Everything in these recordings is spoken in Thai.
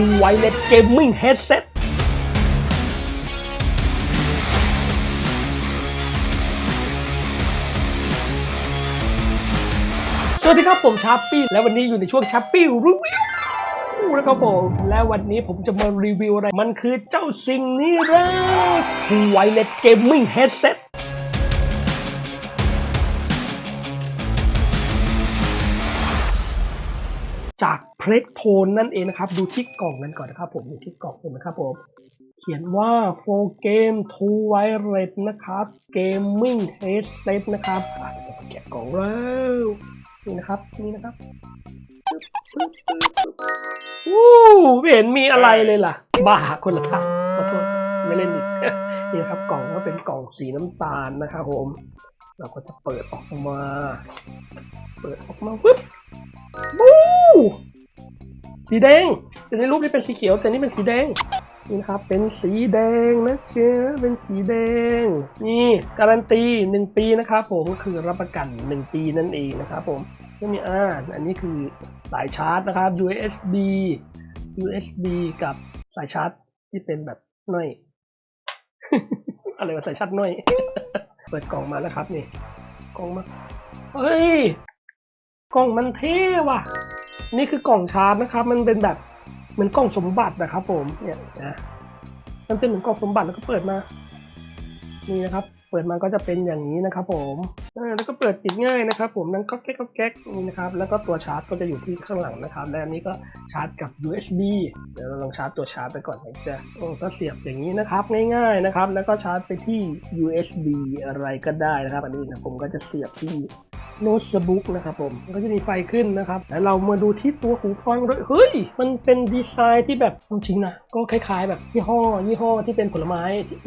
True Wireless Gaming Headset สวัสดีครับผมชาร์ปี้และวันนี้อยู่ในช่วงชาร์ปี้รีวิวนะครับผมและวันนี้ผมจะมารีวิวอะไร มันคือเจ้าสิ่งนี้เลย True Wireless Gaming Headset จาก เพล t โทนนั่นเองนะครับ ดูที่กล่องกันก่อนนะครับผมดูที่กล่องผมนะครับผมเขียนว่า for game to wireless นะครับ gaming headset นะครับอะเดี๋ยวจะมแกะกล่องแล้วนี่นะครับนี่นะครับปึ๊บปึ๊บปึ๊บปึ๊บวู้ไม่เห็นมีอะไรเลยล่ะ บ้าคนละทางขอโทษไม่เล่นอีกนี่นะครับกล่องก็เป็นกล่องสีน้ำตาลนะครับผม เราก็จะเปิดออกมา เปิดออกมาปึ๊บวู้ สีแดงแต่ในรูปนี้เป็นสีเขียว แต่นี่เป็นสีแดงนี่นะครับเป็นสีแดงนะเจ๊เป็นสีแดง นี่การันตีหนึ่งปีนะครับผมคือรับประกันหนึ่งปีนั่นเองนะครับผมก็มีอ่าอันนี้คือสายชาร์จนะครับ USB USB กับสายชาร์จที่เป็นแบบน้อยอะไรวะสายชาร์จน้อยเปิดกล่องมาแล้วครับนี่กล่องมาเฮ้ยกล่องมันเท่ว่ะ นี่คือกล่องชาร์จนะครับ มันเป็นแบบเหมือนกล่องสมบัตินะครับ ผมเนี่ยนะมันเป็นเหมือนกล่องสมบัติแล้วก็เปิดมา นี่นะครับ เปิดมาก็จะเป็นอย่างนี้นะครับ ผมแล้วก็เปิดปิดง่ายนะครับ ผมนั่งก็แก๊กก็แก๊กนี่นะครับ แล้วก็ตัวชาร์จก็จะอยู่ที่ข้างหลังนะครับ และอันนี้ก็ชาร์จกับ USB เดี๋ยวเราลองชาร์จตัวชาร์จไปก่อนนะจ๊ะโอ้ก็เสียบอย่างนี้นะครับ ง่ายๆนะครับ แล้วก็ชาร์จไปที่ USB อะไรก็ได้นะครับ อันนี้นะผมก็จะเสียบที่ โน้ตบุ๊กนะครับผมมันก็จะมีไฟขึ้นนะครับแล้วเรามาดูที่ตัวหูฟังด้วยเฮ้ย มันเป็นดีไซน์ที่แบบจริงนะก็คล้าย ๆ แบบยี่ห้อ ยี่ห้อที่เป็นผลไม้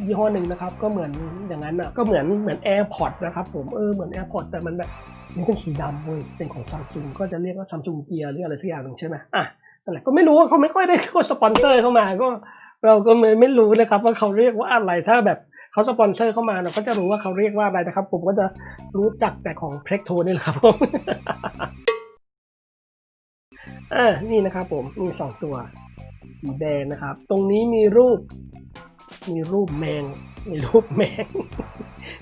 ยี่ห้อหนึ่งนะครับ ก็เหมือนอย่างนั้นอะก็เหมือนเหมือน AirPods นะครับผมเออเหมือน AirPods แต่มันแบบมันเป็นสีดำเว้ยเป็นของซัมซุงก็จะเรียกว่าซัมซุงเกียร์หรืออะไรสักอย่างหนึ่งใช่ไหมอะนั่นแหละก็ไม่รู้ว่าเขาไม่ค่อยได้เข้าสปอนเซอร์เข้ามาก็เราก็ไม่ไม่รู้เลยครับว่าเขาเรียกว่าอะไรถ้าแบบ เขาสปอนเซอร์เข้ามาเราก็จะรู้ว่าเขาเรียกว่าอะไรนะครับ ผมก็จะรู้จักแต่ของเพล็กโทนี่แหละครับผมอ่านี่นะครับผมมีสองตัวสีแดงนะครับ ตรงนี้มีรูป มีรูปแมง มีรูปแมง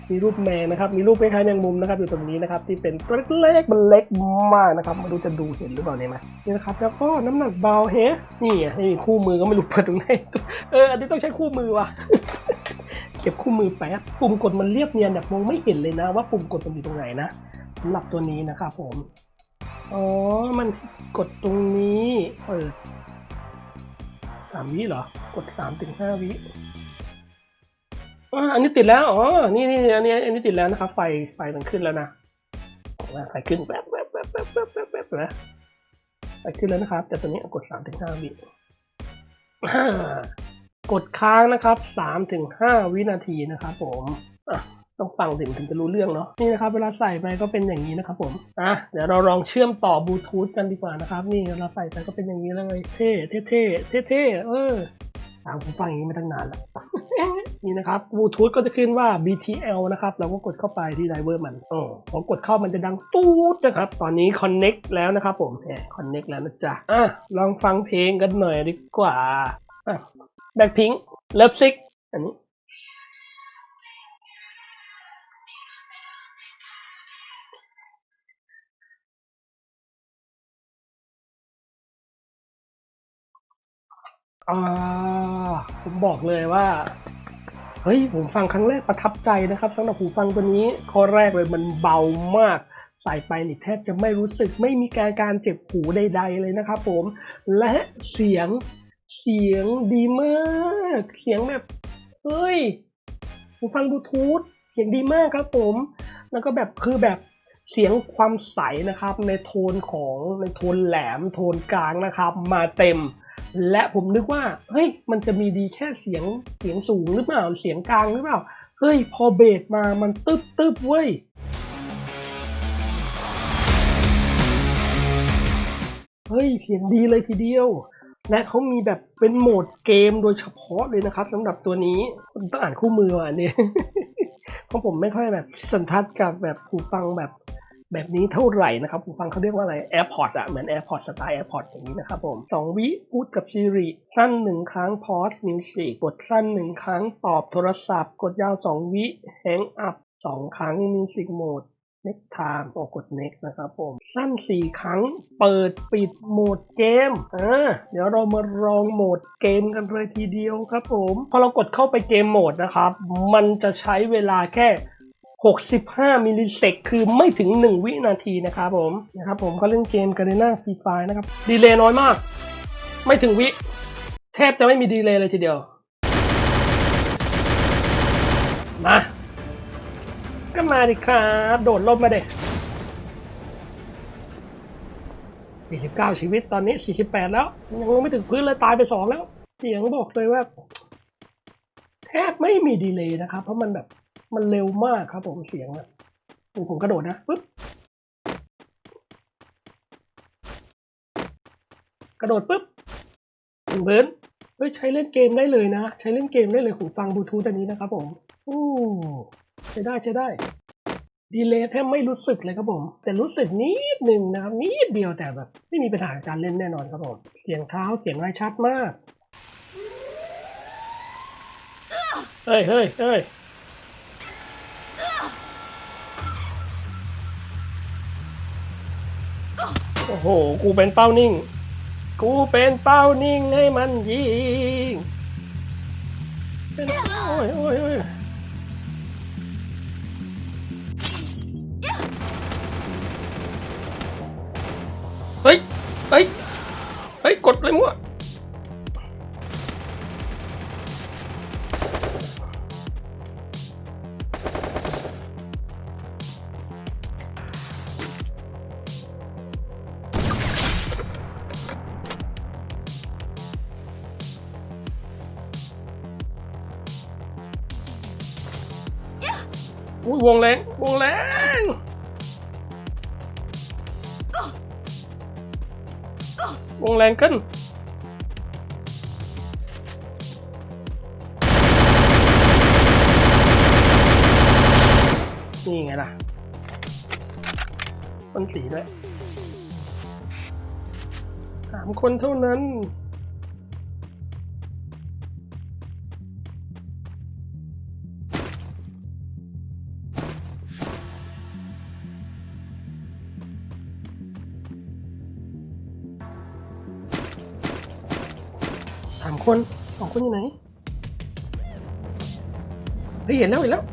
มีรูปแมงนะครับ มีรูปคล้ายๆแมงมุมนะครับ อยู่ตรงนี้นะครับ ที่เป็นตัวเล็กๆมันเล็กมากนะครับไม่รู้จะดูเห็นหรือเปล่าเนี่ยไหมนี่นะครับ แล้วก็น้ำหนักเบาเฮะนี่ไอ้คู่มือก็ไม่รู้เปิดตรงไหนเอออันนี้ต้องใช้คู่มือว่ะ เก็บคู่มือแป๊บปุ่มกดมันเรียบเนียนแบบมองไม่เห็นเลยนะ ว่าปุ่มกดมันอยู่ตรงไหนนะสำหรับตัวนี้นะครับผม อ๋อ มันกดตรงนี้เปิดสามวิเหรอ กดสามถึงห้าวิอันนี้ติดแล้ว อ๋อ นี่นี่อันนี้อันนี้ติดแล้วนะครับ ไฟไฟมันขึ้นแล้วนะไฟขึ้นแบบแบบแบบแบบแบบแบบแบบนะไฟขึ้นแล้วนะครับ แต่ตัวนี้กดสามถึงห้าวิ กดค้างนะครับสามถึงห้าวินาทีนะครับผมอะต้องฟังถึงถึงจะรู้เรื่องเนาะนี่นะครับเวลาใส่ไปก็เป็นอย่างนี้นะครับผมอะเดี๋ยวเราลองเชื่อมต่อบลูทูธกันดีกว่านะครับ นี่เวลาใส่ไปก็เป็นอย่างนี้เลยเท่เท่เท่เท่เท่เออตามผมฟังอย่างนี้มาตั้งนานแล้วนี่นะครับบลูทูธก็จะขึ้นว่า BTL นะครับเราก็กดเข้าไปที่ไดเวอร์มันอ๋อพอกดเข้ามันจะดังตูดนะครับ ตอนนี้ Connect แล้วนะครับผมแหม Connect แล้วนะจ๊ะอะลองฟังเพลงกันหน่อยดีกว่าอะ Blackpink Love Sick อันนี้ผมบอกเลยว่า เฮ้ย ผมฟังครั้งแรกประทับใจนะครับสำหรับหูฟังตัวนี้ ข้อแรกเลยมันเบามาก ใส่ไปนี่แทบจะไม่รู้สึกไม่มีการการเจ็บหูใดๆเลยนะครับผม และเสียง เสียงดีมาก เสียงแบบ เฮ้ยหูฟังบลูทูธเสียงดีมากครับผม แล้วก็แบบคือแบบเสียงความใสนะครับ ในโทนของในโทนแหลมโทนกลางนะครับ มาเต็ม และผมนึกว่าเฮ้ยมันจะมีดีแค่เสียงเสียงสูงหรือเปล่าเสียงกลางหรือเปล่าเฮ้ยพอเบสมามันตึ๊บตึ๊บเว้ยเฮ้ยเสียงดีเลยทีเดียว และเขามีแบบเป็นโหมดเกมโดยเฉพาะเลยนะครับสำหรับตัวนี้ต้องอ่านคู่มือว่ะอันนี้เพราะผมไม่ค่อยแบบสันทัดกับแบบหูฟังแบบแบบนี้เท่าไหร่นะครับผมฟังเขาเรียกว่าอะไร AirPods อะเหมือน AirPods สไตล์ AirPods อย่างนี้นะครับผมสองวิพูดกับ Siri สั้นหนึ่งครั้ง Pause Music กดสั้นหนึ่งครั้งตอบโทรศัพท์ กดยาวสองวิ Hang up สองครั้ง Music Mode next time โอกด next นะครับผมสั้นสี่ครั้งเปิดปิดโหมดเกมอ่าเดี๋ยวเรามาลองโหมดเกมกันเลยทีเดียวครับผมพอเรากดเข้าไปเกมโหมดนะครับ มันจะใช้เวลาแค่ 65 มิลลิเซกคือไม่ถึง 1 วินาทีนะครับผมนะครับผมก็เล่นเกมกันในหน้าฟรีไฟนะครับ ดีเลย์น้อยมาก ไม่ถึงวิ แทบจะไม่มีดีเลย์เลยทีเดียวมา ก็มาดิครับ โดดล่มมาเด็49 ชีวิตตอนนี้ 48 แล้ว ยังลงไม่ถึงพื้นเลยตายไป 2 แล้วเสียงบอกเลยว่า แทบไม่มีดีเลย์นะครับ เพราะมันแบบมันเร็วมากครับผมเสียงอะผมผมกระโดดนะปึ๊บกระโดดปุ๊บถึงพื้นเฮ้ยใช้เล่นเกมได้เลยนะ ใช้เล่นเกมได้เลยหูฟังบลูทูธอันนี้นะครับผม โอ้ ใช้ได้ใช้ได้ดีเลย์แทบไม่รู้สึกเลยครับผม แต่รู้สึกนิดหนึ่งนะครับ นิดเดียวแต่แบบไม่มีปัญหาการเล่นแน่นอนครับผม เสียงเท้าเสียงไรชัดมาก เฮ้ยเฮ้ยเฮ้ยโอ้โห กูเป็นเป้านิ่ง กูเป็นเป้านิ่งให้มันยิง เป็นโอ้ยโอ้ยโอ้ย เฮ้ย เฮ้ย กดเลยมั่วอุ้ยวงแรงวงแรง วงแรงขึ้น นี่ไงล่ะต้นสีด้วยสามคนเท่านั้น คนสองคนอยู่ไหนเฮ้ยเห็นแล้วเห็นแล้ว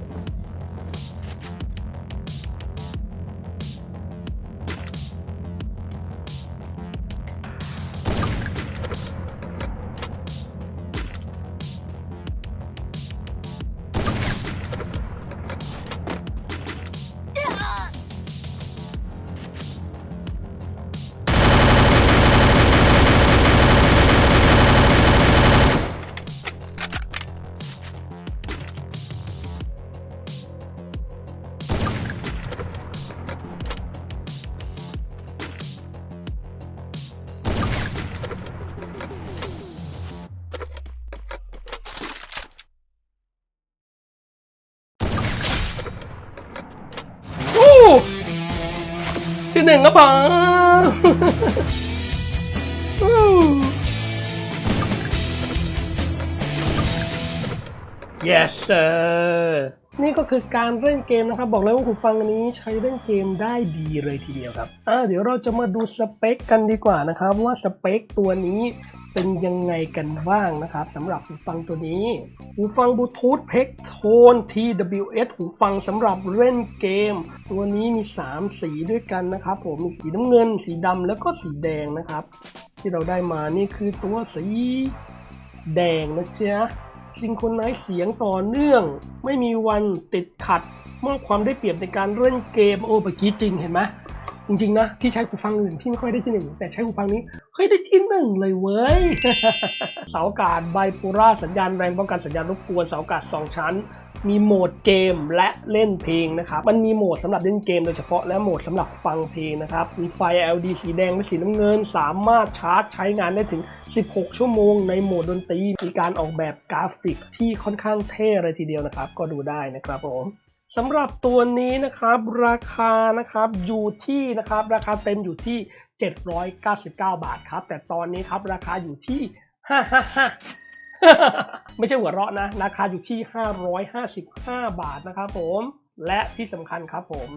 ที่หนึ่งก็พออู้ yes sir นี่ก็คือการเล่นเกมนะครับ บอกเลยว่าหูฟังอันนี้ใช้เล่นเกมได้ดีเลยทีเดียวครับอ่าเดี๋ยวเราจะมาดูสเปคกันดีกว่านะครับ ว่าสเปคตัวนี้เป็นยังไงกันบ้างนะครับสำหรับหูฟังตัวนี้ หูฟังบลูทูธเพกโทน TWS หูฟังสำหรับเล่นเกม ตัวนี้มี 3 สีด้วยกันนะครับ ผมมีสีน้ำเงิน สีดำแล้วก็สีแดงนะครับ ที่เราได้มานี่คือตัวสีแดงนะจ๊ะ ซิงโครไนซ์เสียงต่อเนื่อง ไม่มีวันติดขัด มอบความได้เปรียบในการเล่นเกมโอ้เมื่อกี้จริงเห็นไหมจริงๆนะที่ใช้หูฟังอื่นพี่ไม่ค่อยได้ที่หนึ่งแต่ใช้หูฟังนี้ เฮ้ยได้ที่หนึ่งเลยเว้ย เสาอากาศไบโพล่าสัญญาณแรงป้องกันสัญญาณรบกวนเสาอากาศ 2 ชั้น มีโหมดเกมและเล่นเพลงนะครับ มันมีโหมดสำหรับเล่นเกมโดยเฉพาะและโหมดสำหรับฟังเพลงนะครับ มีไฟ LED สีแดงและสีน้ำเงิน สามารถชาร์จใช้งานได้ถึง 16 ชั่วโมง ในโหมดดนตรี มีการออกแบบกราฟิกที่ค่อนข้างเท่เลยทีเดียวนะครับ ก็ดูได้นะครับผมสำหรับตัวนี้นะครับราคานะครับอยู่ที่นะครับราคาเต็มอยู่ที่ 799 บาทครับ แต่ตอนนี้ครับราคาอยู่ที่ 555 ไม่ใช่หัวเราะนะ ราคาอยู่ที่ 555 บาทนะครับผม และที่สำคัญครับผม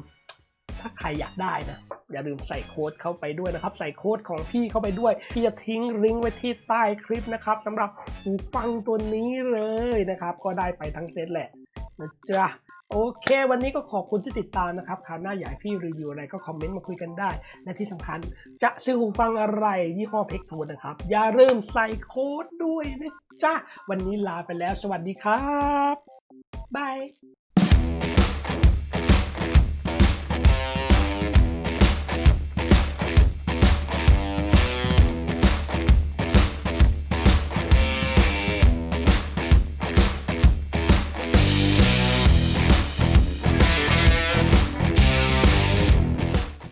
ถ้าใครอยากได้นะ อย่าลืมใส่โค้ดเข้าไปด้วยนะครับ ใส่โค้ดของพี่เข้าไปด้วยพี่จะทิ้งลิงก์ไว้ที่ใต้คลิปนะครับสำหรับหูฟังตัวนี้เลยนะครับ ก็ได้ไปทั้งเซตแหละนะจ๊ะ โอเค วันนี้ก็ขอบคุณที่ติดตามนะครับ คราวหน้าอยากให้พี่รีวิวอะไรก็คอมเมนต์มาคุยกันได้ และที่สำคัญจะซื้อหูฟังอะไรยี่ห้อเพกทูนะครับ อย่าลืมใส่โค้ดด้วยนะจ๊ะ วันนี้ลาไปแล้ว สวัสดีครับบาย